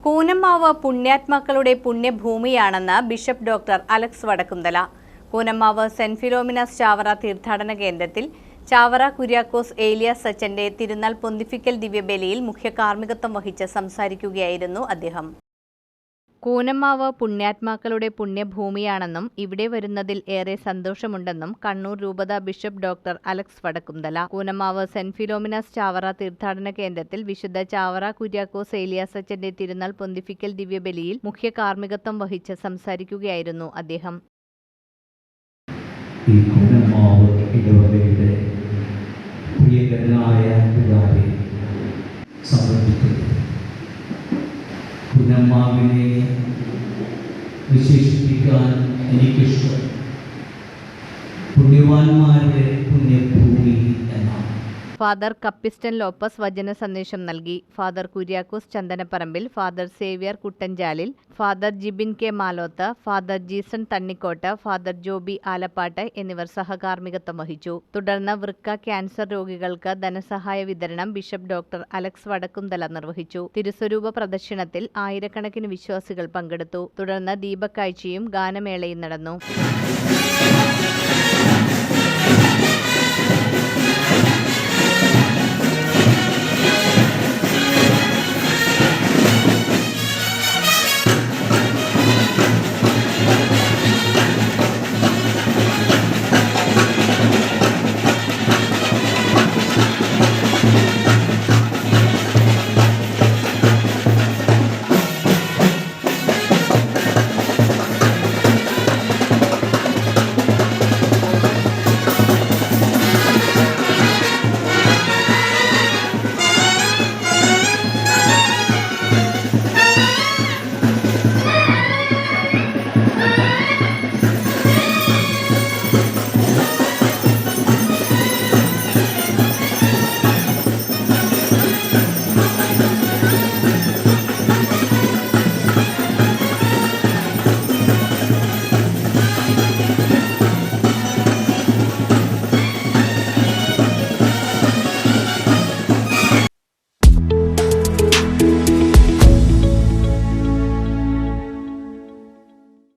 കൂനമ്മാവ് പുണ്യാത്മാക്കളുടെ പുണ്യഭൂമിയാണെന്ന് bishop doctor Alex Vadakkumthala Koonammavu saint Philominas Chavara തീർത്ഥാടന കേന്ദ്രത്തിൽ ചാവറ കുര്യാക്കോസ് ഏലിയാസ് സച്ചന്റെ തിരുനാൾ പൊന്തിഫിക്കൽ ദിവ്യബലിയിൽ മുഖ്യ കാർമ്മികത്വം വഹിച്ച് സംസാരിക്കുകയായിരുന്നു അദ്ദേഹം. കൂനമ്മാവ് പുണ്യാത്മാക്കളുടെ പുണ്യഭൂമിയാണെന്നും ഇവിടെ വരുന്നതിൽ ഏറെ സന്തോഷമുണ്ടെന്നും കണ്ണൂർ രൂപത bishop doctor Alex Vadakkumthala. Koonammavu saint Philominas Chavara തീർത്ഥാടന കേന്ദ്രത്തിൽ വിശുദ്ധ ചാവറ കുര്യാക്കോസ് ഏലിയാസച്ചന്റെ തിരുനാൾ പൊന്തിഫിക്കൽ ദിവ്യബലിയിൽ മുഖ്യ കാർമ്മികത്വം വഹിച്ച് സംസാരിക്കുകയായിരുന്നു അദ്ദേഹം. ഈ കുന്നമാവ് ഇടവകയുടെ കുന്നമ്മാവിനെ വിശേഷിപ്പിക്കാൻ എനിക്കിഷ്ടം പുണ്യവാന്മാരുടെ പുണ്യഭൂമി എന്നാണ് ഫാദർ കപ്പിസ്റ്റൻ ലോപ്പസ് വചന സന്ദേശം നൽകി. Father Kuriakose Chandanaparambil father Xavier Kuttanchalil father Jibin K Maloth father Jeeson Thannikottu father Joby Alappattu എന്നിവർ സഹകാർമ്മികത്വം വഹിച്ചു. തുടർന്ന് വൃക്ക ക്യാൻസർ രോഗികൾക്ക് ധനസഹായ വിതരണം ബിഷപ്പ് ഡോക്ടർ അലക്സ് വടക്കുംതല നിർവഹിച്ചു. തിരുസ്വരൂപ പ്രദർശനത്തിൽ ആയിരക്കണക്കിന് വിശ്വാസികൾ പങ്കെടുത്തു. തുടർന്ന് ദീപക്കാഴ്ചയും ഗാനമേളയും നടന്നു.